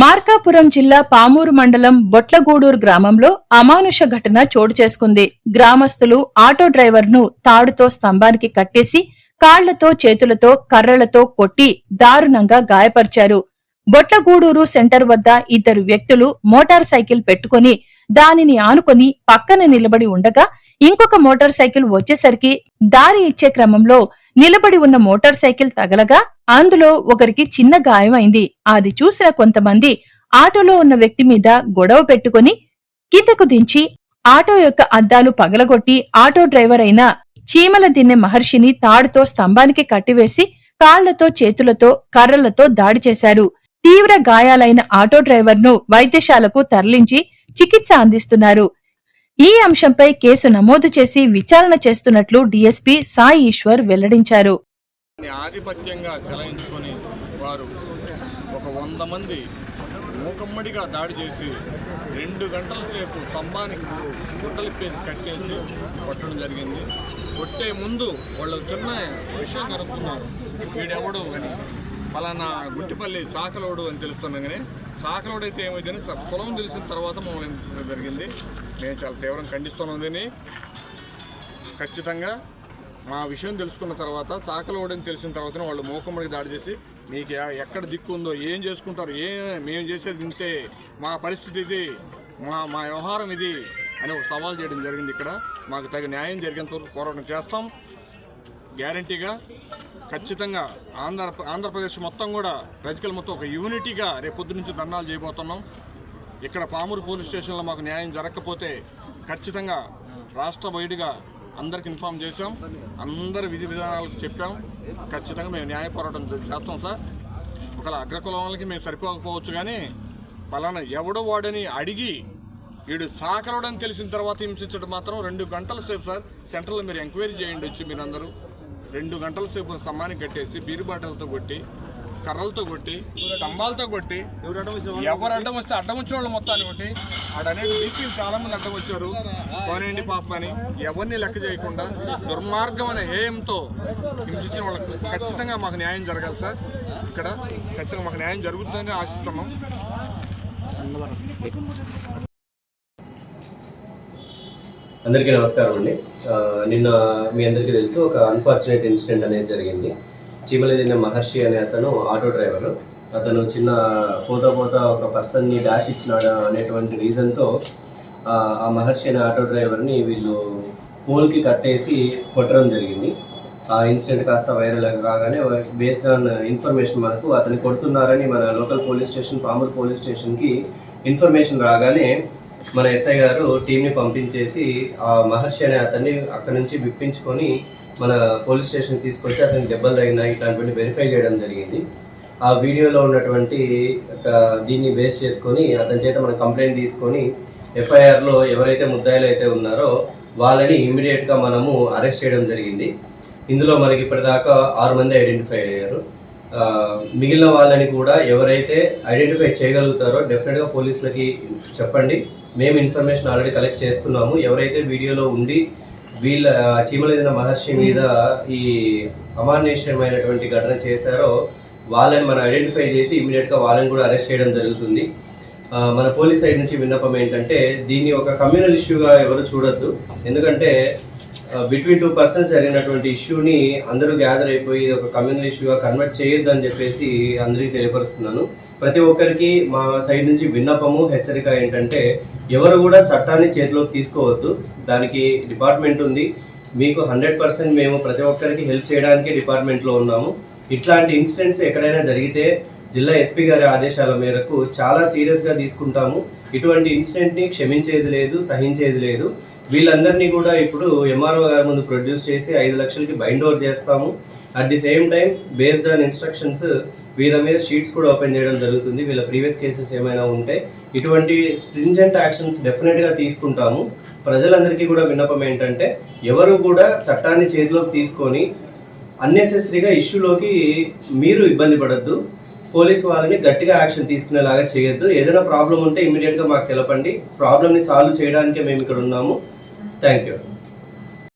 మార్కాపురం జిల్లా పామూరు మండలం బొట్లగూడూరు గ్రామంలో అమానుష ఘటన చోటు చేసుకుంది. గ్రామస్తులు ఆటో డ్రైవర్ను తాడుతో స్తంభానికి కట్టేసి కాళ్ళతో చేతులతో కర్రలతో కొట్టి దారుణంగా గాయపరిచారు. బొట్లగూడూరు సెంటర్ వద్ద ఇద్దరు వ్యక్తులు మోటార్ సైకిల్ పెట్టుకుని దానిని ఆనుకొని పక్కన నిలబడి ఉండగా ఇంకొక మోటార్ సైకిల్ వచ్చేసరికి దారి ఇచ్చే క్రమంలో నిలబడి ఉన్న మోటార్ సైకిల్ తగలగా అందులో ఒకరికి చిన్న గాయమైంది. అది చూసిన కొంతమంది ఆటోలో ఉన్న వ్యక్తి మీద గొడవ పెట్టుకుని కిందకు దించి ఆటో యొక్క అద్దాలు పగలగొట్టి ఆటో డ్రైవర్ అయిన చీమల దిన్నె మహర్షిని తాడుతో స్తంభానికి కట్టివేసి కాళ్ళతో చేతులతో కర్రలతో దాడి చేశారు. తీవ్ర గాయాలైన ఆటో డ్రైవర్ను వైద్యశాలకు తరలించి చికిత్స అందిస్తున్నారు. ఈ అంశంపై కేసు నమోదు చేసి విచారణ చేస్తున్నట్లు డీఎస్పీ సాయి ఈశ్వర్ వెల్లడించారు. ఆధిపత్యంగా చెలాయించుకొని వారు ఒక వంద మంది మూకమ్మడిగా దాడి చేసి రెండు గంటల సేపు స్తంభానికి గుడ్డలిప్పేసి కట్టేసి కొట్టడం జరిగింది. కొట్టే ముందు వాళ్ళు చిన్న విషయం కనుక్కున్నారు వీడెవడు అని పలానా గుట్టిపల్లి చాకలోడు అని తెలుస్తున్నాం కానీ చాకలోడు అయితే ఏమైందని కులం తెలిసిన తర్వాత మమ్మల్ని జరిగింది. మేము చాలా తీవ్రంగా ఖండిస్తున్నాం దీన్ని. ఖచ్చితంగా మా విషయం తెలుసుకున్న తర్వాత చాకలోడని తెలిసిన తర్వాత వాళ్ళు మూకమ్మడికి దాడి చేసి మీకు ఎక్కడ దిక్కు ఉందో ఏం చేసుకుంటారు ఏ మేము చేసేది ఇంతే మా పరిస్థితి ఇది మా మా వ్యవహారం ఇది అని ఒక సవాల్ చేయడం జరిగింది ఇక్కడ. మాకు తగిన న్యాయం జరిగేంత వరకు పోరాటం చేస్తాం. గ్యారంటీగా ఖచ్చితంగా ఆంధ్ర ఆంధ్రప్రదేశ్ మొత్తం కూడా ప్రజలు మొత్తం ఒక యూనిటీగా రేపొద్దు నుంచి ధర్నాలు చేయబోతున్నాం. ఇక్కడ పామూరు పోలీస్ స్టేషన్లో మాకు న్యాయం జరగకపోతే ఖచ్చితంగా రాష్ట్ర వైడ్గా అందరికి ఇన్ఫామ్ చేశాం. అందరి విధి విధానాలకు చెప్పాం. ఖచ్చితంగా మేము న్యాయ పోరాటం చేస్తాం సార్. ఒకవేళ అగ్రకులం మేము సరిపోకపోవచ్చు కానీ పలానా ఎవడో వాడని అడిగి వీడు సాకలవడం తెలిసిన తర్వాత హింసించడం మాత్రం రెండు గంటల సేపు సార్. సెంటర్లో మీరు ఎంక్వైరీ చేయండి వచ్చి మీరందరూ. రెండు గంటల సేపు స్తంభాన్ని కట్టేసి బీరు బాటలతో కొట్టి కర్రలతో కొట్టి స్తంభాలతో కొట్టి ఎవరు అడ్డం వస్తే అడ్డం వచ్చిన వాళ్ళు మొత్తాన్ని కొట్టి ఆడనేది డీసీలు చాలా మంది అడ్డం వచ్చారు. పోనండి పాప అని ఎవరిని లెక్క చేయకుండా దుర్మార్గం అనే హేయంతో హింసించిన వాళ్ళకి ఖచ్చితంగా మాకు న్యాయం జరగాలి సార్. ఇక్కడ ఖచ్చితంగా మాకు న్యాయం జరుగుతుందని ఆశిస్తున్నాం. అందరికీ నమస్కారం అండి. నిన్న మీ అందరికీ తెలుసు ఒక అన్ఫార్చునేట్ ఇన్సిడెంట్ అనేది జరిగింది. చీమలదిన్న మహర్షి అనే అతను ఆటో డ్రైవర్. అతను చిన్న పోతా పోతా ఒక పర్సన్ని డాష్ ఇచ్చినాడు అనేటువంటి రీజన్తో ఆ మహర్షి అనే ఆటో డ్రైవర్ని వీళ్ళు పోల్కి కట్టేసి కొట్టడం జరిగింది. ఆ ఇన్సిడెంట్ కాస్త వైరల్ కాగానే బేస్డ్ ఆన్ ఇన్ఫర్మేషన్ మనకు అతన్ని కొడుతున్నారని మన local police station Pamuru police స్టేషన్కి ఇన్ఫర్మేషన్ రాగానే మన ఎస్ఐ గారు టీంని పంపించేసి ఆ మహర్షి అనే అతన్ని అక్కడి నుంచి విప్పించుకొని మన పోలీస్ స్టేషన్కి తీసుకొచ్చి అతనికి దెబ్బలు తగిన ఇట్లాంటివన్నీ వెరిఫై చేయడం జరిగింది. ఆ వీడియోలో ఉన్నటువంటి దీన్ని బేస్ చేసుకొని అతని చేత మనం కంప్లైంట్ తీసుకొని ఎఫ్ఐఆర్లో ఎవరైతే ముద్దాయిలు అయితే ఉన్నారో వాళ్ళని ఇమ్మీడియట్గా మనము అరెస్ట్ చేయడం జరిగింది. ఇందులో మనకి ఇప్పటిదాకా ఆరు మంది ఐడెంటిఫై అయ్యారు. మిగిలిన వాళ్ళని కూడా ఎవరైతే ఐడెంటిఫై చేయగలుగుతారో డెఫినెట్గా పోలీసులకి చెప్పండి. మేము ఇన్ఫర్మేషన్ ఆల్రెడీ కలెక్ట్ చేస్తున్నాము. ఎవరైతే వీడియోలో ఉండి వీళ్ళ చీమలేదిన మహర్షి మీద ఈ అమానుష్యమైనటువంటి ఘటన చేశారో వాళ్ళని మనం ఐడెంటిఫై చేసి ఇమీడియట్గా వాళ్ళని కూడా అరెస్ట్ చేయడం జరుగుతుంది. మన పోలీస్ సైడ్ నుంచి విన్నపం ఏంటంటే దీన్ని ఒక కమ్యూనల్ ఇష్యూగా ఎవరు చూడొద్దు. ఎందుకంటే బిట్వీన్ టూ పర్సన్స్ జరిగినటువంటి ఇష్యూని అందరూ గ్యాదర్ అయిపోయి ఒక కమ్యూనల్ ఇష్యూగా కన్వర్ట్ చేయొద్దు అని చెప్పేసి అందరికీ తెలియపరుస్తున్నాను. ప్రతి ఒక్కరికి మా సైడ్ నుంచి విన్నపము హెచ్చరిక ఏంటంటే ఎవరు కూడా చట్టాన్ని చేతిలోకి తీసుకోవద్దు. దానికి డిపార్ట్మెంట్ ఉంది. మీకు హండ్రెడ్ పర్సెంట్ మేము ప్రతి ఒక్కరికి హెల్ప్ చేయడానికి డిపార్ట్మెంట్లో ఉన్నాము. ఇట్లాంటి ఇన్సిడెంట్స్ ఎక్కడైనా జరిగితే జిల్లా ఎస్పీ గారి ఆదేశాల మేరకు చాలా సీరియస్గా తీసుకుంటాము. ఇటువంటి ఇన్సిడెంట్ని క్షమించేది లేదు సహించేది లేదు. వీళ్ళందరినీ కూడా ఇప్పుడు ఎంఆర్ఓ గారి ముందు ప్రొడ్యూస్ చేసి ఐదు లక్షలకి బైండ్ ఓవర్ చేస్తాము. At the same time based on instructions వీళ్ళ మీద షీట్స్ కూడా ఓపెన్ చేయడం జరుగుతుంది. వీళ్ళ ప్రీవియస్ కేసెస్ ఏమైనా ఉంటే ఇటువంటి స్ట్రింజెంట్ యాక్షన్స్ డెఫినెట్గా తీసుకుంటాము. ప్రజలందరికీ కూడా విన్నపం ఏంటంటే ఎవరు కూడా చట్టాన్ని చేతిలోకి తీసుకొని అన్నెసెసరీగా ఇష్యూలోకి మీరు ఇబ్బంది పడద్దు. పోలీసు వాళ్ళని గట్టిగా యాక్షన్ తీసుకునేలాగా చేయొద్దు. ఏదైనా ప్రాబ్లం ఉంటే ఇమీడియట్గా మాకు తెలపండి. ప్రాబ్లమ్ని సాల్వ్ చేయడానికే మేము ఇక్కడ ఉన్నాము. Thank you.